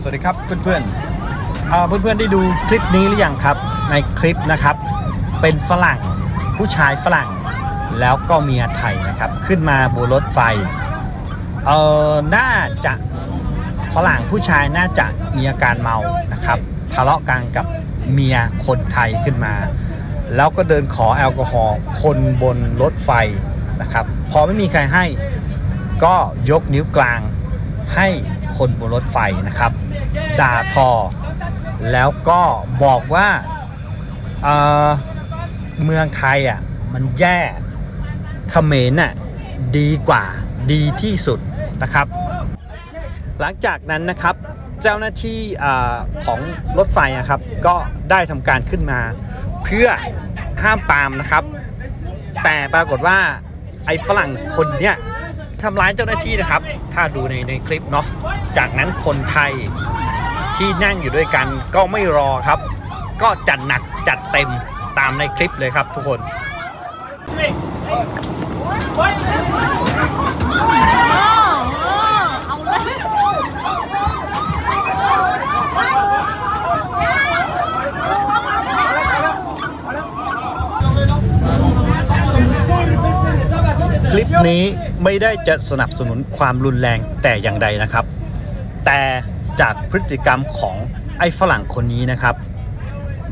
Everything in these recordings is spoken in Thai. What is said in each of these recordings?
สวัสดีครับเพื่อนๆเอ่อเพื่อนๆได้ดูคลิปนี้หรือยังครับในคลิปนะครับเป็นฝรั่งผู้ชายฝรั่งแล้วก็เมียไทยนะครับ ขึ้นมาบนรถไฟเออน่าจะฝรั่งผู้ชายน่าจะมีอาการเมานะครับทะเลาะกันกับเมียคนไทยขึ้นมา แล้วก็เดินขอแอลกอฮอล์คนบนรถไฟนะครับ พอไม่มีใครให้ก็ยกนิ้วกลางให้ คนบนรถไฟนะครับ ด่าทอ แล้วก็บอกว่าเออเมืองไทยอะมันแย่เขมรน่ะดีกว่าดีที่สุดนะครับ หลังจากนั้นนะครับเจ้าหน้าที่ของรถไฟอะครับ ก็ได้ทำการขึ้นมา เพื่อห้ามปามนะครับ แต่ปรากฏว่าไอ้ฝรั่งคนเนี้ย ทำร้ายเจ้าหน้าที่นะครับ ถ้าดูในในคลิปเนาะจากนั้นคนไทยที่นั่งอยู่ด้วยกันก็ไม่รอครับ ก็จัดหนักจัดเต็มตามในคลิปเลยครับทุกคน เอาเลย ค ลิปนี้ไม่ได้จะสนับสนุนความรุนแรงแต่อย่างใดนะครับ แต่จากพฤติกรรมของไอ้ฝรั่งคนนี้นะครับ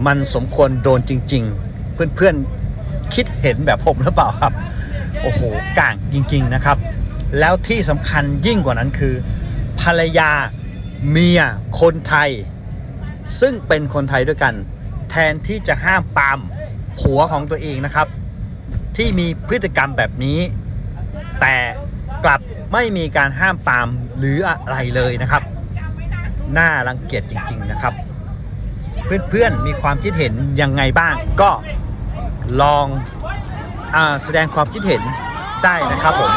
มันสมควรโดนจริง ๆ เพื่อนๆคิดเห็นแบบผมหรือเปล่าครับ โอ้โหก่างจริงๆนะครับ แล้วที่สำคัญยิ่งกว่านั้นคือ ภรรยาเมียคนไทย ซึ่งเป็นคนไทยด้วยกัน แทนที่จะห้ามปามผัวของตัวเองนะครับ ที่มีพฤติกรรมแบบนี้ แต่กลับไม่มีการห้ามปามหรืออะไรเลยนะครับ น่ารังเกียจจริง ๆ นะครับ เพื่อนๆมีความคิดเห็นยังไงบ้าง ก็ลองอแสดงความคิดเห็นได้นะครับผม